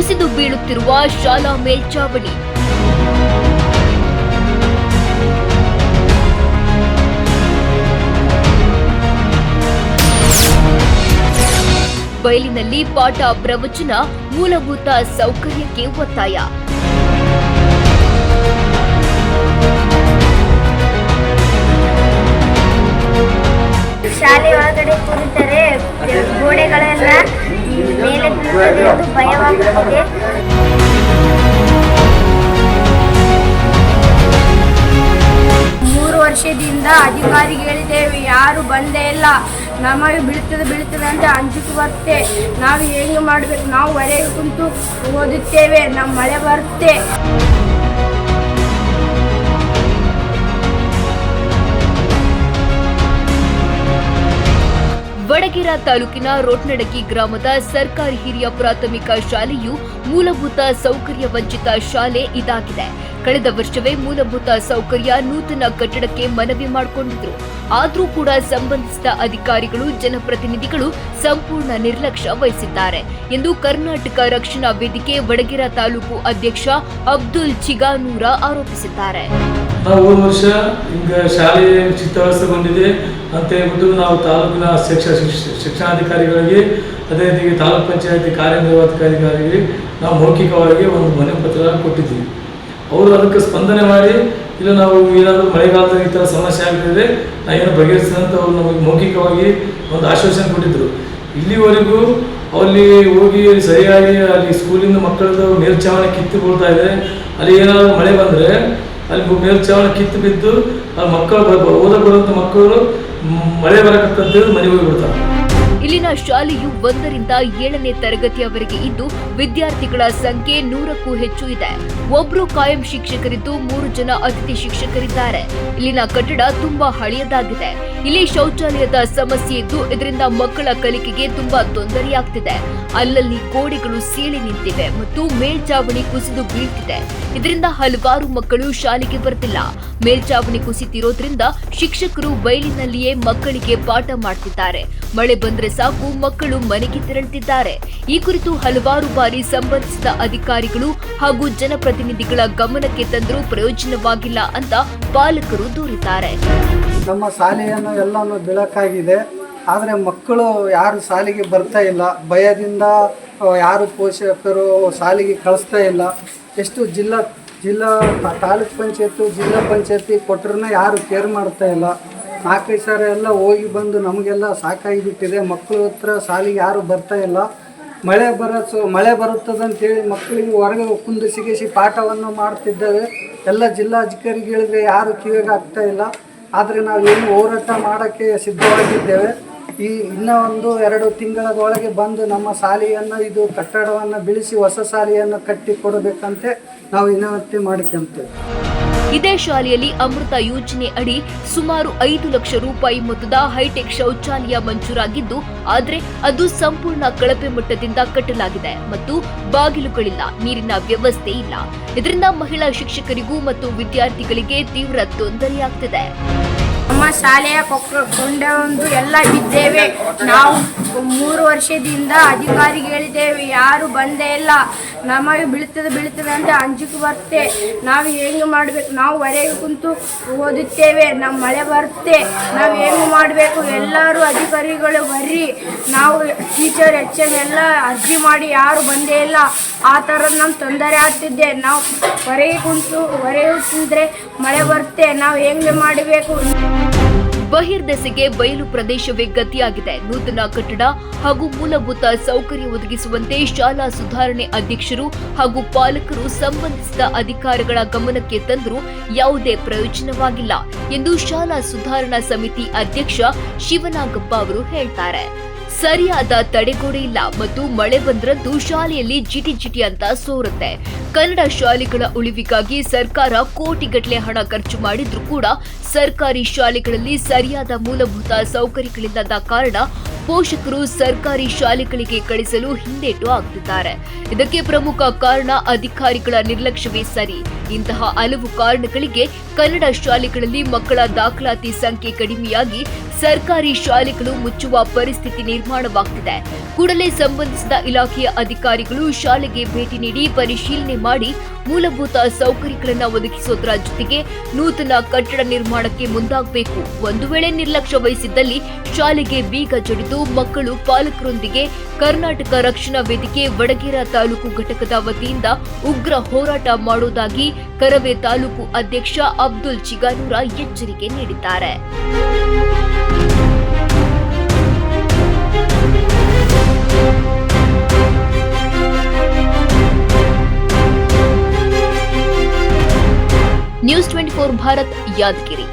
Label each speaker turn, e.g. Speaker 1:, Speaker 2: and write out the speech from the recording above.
Speaker 1: ಕುಸಿದು ಬೀಳುತ್ತಿರುವ ಶಾಲಾ ಮೇಲ್ಚಾವಣಿ. ಬಯಲಿನಲ್ಲಿ ಪಾಠ ಪ್ರವಚನ ಮೂಲಭೂತ ಸೌಕರ್ಯಕ್ಕೆ ಒತ್ತಾಯ.
Speaker 2: ವರ್ಷದಿಂದ ಅಧಿಕಾರಿಗಳಿದ್ದೇವೆ ಯಾರು ಬಂದೇ ಇಲ್ಲ. ನಮಗೆ ಬೀಳ್ತದೆ ಬೀಳ್ತದೆ ಅಂತ ಅಂಜಿಕೆ ಬರುತ್ತೆ ನಾವು ಹೆಂಗೆ ಮಾಡಬೇಕು? ನಾವು ಹೊರಗೆ ಕುಂತು ಓದುತ್ತೇವೆ ನಮ್ಮ ಮಳೆ ಬರುತ್ತೆ.
Speaker 1: ವಡಗೇರ ತಾಲೂಕಿನ ರೋಟ್ನಡಗಿ ಗ್ರಾಮದ ಸರ್ಕಾರಿ ಹಿರಿಯ ಪ್ರಾಥಮಿಕ ಶಾಲೆಯು ಮೂಲಭೂತ ಸೌಕರ್ಯ ವಂಚಿತ ಶಾಲೆ ಇದಾಗಿದೆ. ಕಳೆದ ವರ್ಷವೇ ಮೂಲಭೂತ ಸೌಕರ್ಯ ನೂತನ ಕಟ್ಟಡಕ್ಕೆ ಮನವಿ ಮಾಡಿಕೊಂಡಿದ್ರು. ಆದರೂ ಕೂಡ ಸಂಬಂಧಿಸಿದ ಅಧಿಕಾರಿಗಳು, ಜನಪ್ರತಿನಿಧಿಗಳು ಸಂಪೂರ್ಣ ನಿರ್ಲಕ್ಷ್ಯ ವಹಿಸಿದ್ದಾರೆ ಎಂದು ಕರ್ನಾಟಕ ರಕ್ಷಣಾ ವೇದಿಕೆ ವಡಗೇರ ತಾಲೂಕು ಅಧ್ಯಕ್ಷ ಅಬ್ದುಲ್ ಚಿಗಾನೂರ ಆರೋಪಿಸಿದ್ದಾರೆ.
Speaker 3: ಅಂತ ಹೇಳ್ಬಿಟ್ಟು ನಾವು ತಾಲೂಕಿನ ಶಿಕ್ಷ ಶಿಕ್ಷ- ಶಿಕ್ಷಣಾಧಿಕಾರಿಗಳಿಗೆ, ಅದೇ ರೀತಿ ತಾಲೂಕು ಪಂಚಾಯತಿ ಕಾರ್ಯನಿರ್ವಾಹಕಾಧಿಕಾರಿಗೆ ನಾವು ಮೌಖಿಕವಾಗಿ ಒಂದು ಮನೆ ಪತ್ರ ಕೊಟ್ಟಿದ್ದೀವಿ. ಅವರು ಅದಕ್ಕೆ ಸ್ಪಂದನೆ ಮಾಡಿ, ಇಲ್ಲ ನಾವು ಏನಾದರೂ ಮಳೆಗಾಲದಲ್ಲಿ ಈ ಥರ ಸಮಸ್ಯೆ ಆಗ್ತಿದೆ ನಾ ಏನು ಬಗೆಹರಿಸಿದಂತ ಅವ್ರು ನಮಗೆ ಮೌಖಿಕವಾಗಿ ಒಂದು ಆಶ್ವಾಸನೆ ಕೊಟ್ಟಿದ್ದರು ಇಲ್ಲಿವರೆಗೂ ಅಲ್ಲಿ ಹೋಗಿ ಸರಿಯಾಗಿ ಅಲ್ಲಿ ಸ್ಕೂಲಿಂದ ಮಕ್ಕಳದ್ದು ಮೇಲ್ಛಾವಣಿ ಕಿತ್ತು ಬೀಳ್ತಾ ಇದೆ. ಅಲ್ಲಿ ಏನಾದರೂ ಮಳೆ ಬಂದರೆ ಅಲ್ಲಿ ಮೇಲ್ಛಾವಣಿ ಕಿತ್ತು ಬಿದ್ದು ಅಲ್ಲಿ ಮಕ್ಕಳು ಬ- ಬ- ಓದ ಬರುವಂಥ ಮಕ್ಕಳು ಮಳೆ ಬರಕತ್ತಂತೇಳಿ ಮನೆಗೆ ಹೋಗ್ಬಿಡ್ತಾರೆ
Speaker 1: ಇಲ್ಲಿನ ಶಾಲೆಯು ಒಂದರಿಂದ ಏಳನೇ ತರಗತಿಯವರೆಗೆ ಇದ್ದು, ವಿದ್ಯಾರ್ಥಿಗಳ ಸಂಖ್ಯೆ ನೂರಕ್ಕೂ ಹೆಚ್ಚು ಇದೆ. ಒಬ್ರು ಕಾಯಂ ಶಿಕ್ಷಕರಿದ್ದು, ಮೂರು ಜನ ಅತಿಥಿ ಶಿಕ್ಷಕರಿದ್ದಾರೆ. ಇಲ್ಲಿನ ಕಟ್ಟಡ ತುಂಬಾ ಹಳೆಯದಾಗಿದೆ. ಇಲ್ಲಿ ಶೌಚಾಲಯದ ಸಮಸ್ಯೆ ಇದ್ದು, ಇದರಿಂದ ಮಕ್ಕಳ ಕಲಿಕೆಗೆ ತುಂಬಾ ತೊಂದರೆಯಾಗ್ತಿದೆ. ಅಲ್ಲಲ್ಲಿ ಕೋಡಿಗಳು ಸೀಳಿ ನಿಂತಿವೆ ಮತ್ತು ಮೇಲ್ಚಾವಣಿ ಕುಸಿದು ಬೀಳ್ತಿದೆ. ಇದರಿಂದ ಹಲವಾರು ಮಕ್ಕಳು ಶಾಲೆಗೆ ಬರ್ತಿಲ್ಲ. ಮೇಲ್ಚಾವಣಿ ಕುಸಿತಿರೋದ್ರಿಂದ ಶಿಕ್ಷಕರು ಬಯಲಿನಲ್ಲಿಯೇ ಮಕ್ಕಳಿಗೆ ಪಾಠ ಮಾಡ್ತಿದ್ದಾರೆ. ಮಳೆ ಬಂದ್ರೆ ಸಾಕು ಮಕ್ಕಳು ಮನೆಗೆ ತೆರಳುತ್ತಿದ್ದಾರೆ. ಈ ಕುರಿತು ಹಲವಾರು ಬಾರಿ ಸಂಬಂಧಿಸಿದ ಅಧಿಕಾರಿಗಳು ಹಾಗೂ ಜನಪ್ರತಿನಿಧಿಗಳ ಗಮನಕ್ಕೆ ತಂದರೂ ಪ್ರಯೋಜನವಾಗಿಲ್ಲ ಅಂತ ಪಾಲಕರು ದೂರಿದ್ದಾರೆ.
Speaker 4: ನಮ್ಮ ಶಾಲೆಯನ್ನು ಎಲ್ಲನೂ ಬೆಳಕಾಗಿದೆ. ಆದರೆ ಮಕ್ಕಳು ಯಾರು ಶಾಲೆಗೆ ಬರ್ತಾ ಇಲ್ಲ. ಭಯದಿಂದ ಯಾರು ಪೋಷಕರು ಶಾಲೆಗೆ ಕಳಿಸ್ತಾ ಇಲ್ಲ. ಎಷ್ಟು ಜಿಲ್ಲಾ ಜಿಲ್ಲಾ, ತಾಲೂಕ್ ಪಂಚಾಯತ್, ಜಿಲ್ಲಾ ಪಂಚಾಯತಿ ಕೊಟ್ಟರು ಯಾರು ಕೇರ್ ಮಾಡ್ತಾ ಇಲ್ಲ. ನಾಲ್ಕೈದು ಸಾರಿ, ಎಲ್ಲ ಹೋಗಿ ಬಂದು ನಮಗೆಲ್ಲ ಸಾಕಾಗಿ ಬಿಟ್ಟಿದೆ ಮಕ್ಕಳ ಹತ್ರ ಸಾಲಿಗೆ ಯಾರು ಬರ್ತಾ ಇಲ್ಲ. ಮಳೆ ಬರೋ ಮಳೆ ಮಳೆ ಬರುತ್ತದಂತೇಳಿ ಮಕ್ಕಳಿಗೆ ಹೊರಗೆ ಕುಂದಿಸಿಗಿಸಿ ಪಾಠವನ್ನು ಮಾಡ್ತಿದ್ದೇವೆ. ಎಲ್ಲ ಜಿಲ್ಲಾಧಿಕಾರಿಗಳಿಗೆ ಯಾರು ಕಿವಿಗೆ ಆಗ್ತಾ ಇಲ್ಲ. ಆದರೆ ನಾವೇನು ಹೋರಾಟ ಮಾಡೋಕ್ಕೆ ಸಿದ್ಧವಾಗಿದ್ದೇವೆ. ಈ ಇನ್ನೂ ಒಂದು ಎರಡು ತಿಂಗಳದೊಳಗೆ ಬಂದು ನಮ್ಮ ಶಾಲೆಯನ್ನು ಇದು ಕಟ್ಟಡವನ್ನು ಬಿಳಿಸಿ ಹೊಸ ಶಾಲೆಯನ್ನು ಕಟ್ಟಿ ಕೊಡಬೇಕಂತೆ ನಾವು ವಿನಂತಿ ಮಾಡ್ಕೊಂತೇವೆ.
Speaker 1: ಇದೇ ಶಾಲೆಯಲ್ಲಿ ಅಮೃತ ಯೋಜನೆ ಅಡಿ ಸುಮಾರು ಐದು ಲಕ್ಷ ರೂಪಾಯಿ ಮೊತ್ತದ ಹೈಟೆಕ್ ಶೌಚಾಲಯ ಮಂಜೂರಾಗಿದ್ದು, ಆದರೆ ಅದು ಸಂಪೂರ್ಣ ಕಳಪೆ ಮಟ್ಟದಿಂದ ಕಟ್ಟಲಾಗಿದೆ ಮತ್ತು ಬಾಗಿಲುಗಳಿಲ್ಲ, ನೀರಿನ ವ್ಯವಸ್ಥೆ ಇಲ್ಲ. ಇದರಿಂದ ಮಹಿಳಾ ಶಿಕ್ಷಕರಿಗೂ ಮತ್ತು ವಿದ್ಯಾರ್ಥಿಗಳಿಗೆ ತೀವ್ರ ತೊಂದರೆಯಾಗ್ತಿದೆ.
Speaker 2: ನಮ್ಮ ಶಾಲೆಯ ಕೊಕ್ಕ ಕೊಂಡ ಒಂದು ಎಲ್ಲ ಇದ್ದೇವೆ ನಾವು ಮೂರು ವರ್ಷದಿಂದ ಅಧಿಕಾರಿಗಳಿದ್ದೇವೆ ಯಾರು ಬಂದೇ ಇಲ್ಲ. ನಮಗೆ ಬೀಳ್ತದೆ ಬೀಳ್ತದೆ ಅಂತ ಅಂಜಿಕೆ ಬರುತ್ತೆ. ನಾವು ಹೆಂಗೆ ಮಾಡಬೇಕು? ನಾವು ಹೊರಗೆ ಕುಂತು ಓದುತ್ತೇವೆ. ನಮ್ಮ ಮಳೆ ಬರುತ್ತೆ. ನಾವು ಹೆಂಗೆ ಮಾಡಬೇಕು? ಎಲ್ಲರೂ ಅಧಿಕಾರಿಗಳು ಬರ್ರಿ. ನಾವು ಟೀಚರ್ ಎಚ್ ಎಂ ಎಲ್ಲ ಅರ್ಜಿ ಮಾಡಿ ಯಾರು ಬಂದೇ ಇಲ್ಲ. ಆ ಥರ ನಮ್ಮ ತೊಂದರೆ ಆಗ್ತಿದ್ದೆ ನಾವು ಹೊರಗೆ ಕುಂತು, ಹೊರಗೆ ಕುಂತ್ರೆ ಮಳೆ ಬರುತ್ತೆ. ನಾವು ಹೆಂಗೆ ಮಾಡಬೇಕು?
Speaker 1: ಬಹಿರ್ದೆಸೆಗೆ ಬಯಲು ಪ್ರದೇಶವೇ ಗತಿಯಾಗಿದೆ. ನೂತನ ಕಟ್ಟಡ ಹಾಗೂ ಮೂಲಭೂತ ಸೌಕರ್ಯ ಒದಗಿಸುವಂತೆ ಶಾಲಾ ಸುಧಾರಣೆ ಅಧ್ಯಕ್ಷರು ಹಾಗೂ ಪಾಲಕರು ಸಂಬಂಧಿಸಿದ ಅಧಿಕಾರಿಗಳ ಗಮನಕ್ಕೆ ತಂದರೂ ಯಾವುದೇ ಪ್ರಯೋಜನವಾಗಿಲ್ಲ ಎಂದು ಶಾಲಾ ಸುಧಾರಣಾ ಸಮಿತಿ ಅಧ್ಯಕ್ಷ ಶಿವನಾಗಪ್ಪ ಅವರು ಹೇಳ್ತಾರೆ. ಸರಿಯಾದ ತಡೆಗೋಡೆ ಇಲ್ಲ ಮತ್ತು ಮಳೆ ಬಂದ್ರಂತೂ ಶಾಲೆಯಲ್ಲಿ ಜಿಟಿ ಜಿಟಿ ಅಂತ ಸೋರುತ್ತೆ. ಕನ್ನಡ ಶಾಲೆಗಳ ಉಳಿವಿಗಾಗಿ ಸರ್ಕಾರ ಕೋಟಿಗಟ್ಟಲೆ ಹಣ ಖರ್ಚು ಮಾಡಿದ್ರೂ ಕೂಡ ಸರ್ಕಾರಿ ಶಾಲೆಗಳಲ್ಲಿ ಸರಿಯಾದ ಮೂಲಭೂತ ಸೌಕರ್ಯಗಳಿಲ್ಲದ ಕಾರಣ ಪೋಷಕರು ಸರ್ಕಾರಿ ಶಾಲೆಗಳಿಗೆ ಕಳಿಸಲು ಹಿಂದೇಟು ಆಗ್ತಿದ್ದಾರೆ ಇದಕ್ಕೆ ಪ್ರಮುಖ ಕಾರಣ ಅಧಿಕಾರಿಗಳ ನಿರ್ಲಕ್ಷ್ಯವೇ ಸರಿ. ಇಂತಹ ಹಲವು ಕಾರಣಗಳಿಗೆ ಕನ್ನಡ ಶಾಲೆಗಳಲ್ಲಿ ಮಕ್ಕಳ ದಾಖಲಾತಿ ಸಂಖ್ಯೆ ಕಡಿಮೆಯಾಗಿ ಸರ್ಕಾರಿ ಶಾಲೆಗಳು ಮುಚ್ಚುವ ಪರಿಸ್ಥಿತಿ ನಿರ್ಮಾಣವಾಗ್ತಿದೆ. ಕೂಡಲೇ ಸಂಬಂಧಿಸಿದ ಇಲಾಖೆಯ ಅಧಿಕಾರಿಗಳು ಶಾಲೆಗೆ ಭೇಟಿ ನೀಡಿ ಪರಿಶೀಲನೆ ಮಾಡಿ ಮೂಲಭೂತ ಸೌಕರ್ಯಗಳನ್ನು ಒದಗಿಸೋದರ ಜೊತೆಗೆ ನೂತನ ಕಟ್ಟಡ ನಿರ್ಮಾಣಕ್ಕೆ ಮುಂದಾಗಬೇಕು. ಒಂದು ವೇಳೆ ನಿರ್ಲಕ್ಷ್ಯ ವಹಿಸಿದ್ದಲ್ಲಿ ಶಾಲೆಗೆ ಬೀಗ ಜಡಿದು ಮಕ್ಕಳು ಪಾಲಕರೊಂದಿಗೆ ಕರ್ನಾಟಕ ರಕ್ಷಣಾ ವೇದಿಕೆ, ವಡಗೇರ ತಾಲೂಕು ಘಟಕದ ವತಿಯಿಂದ ಉಗ್ರ ಹೋರಾಟ ಮಾಡುವುದಾಗಿ ಕರವೇ ತಾಲೂಕು ಅಧ್ಯಕ್ಷ ಅಬ್ದುಲ್ ಚಿಗಾನೂರ ಎಚ್ಚರಿಕೆ ನೀಡಿದ್ದಾರೆ. News twenty four Bharat Yadgiri.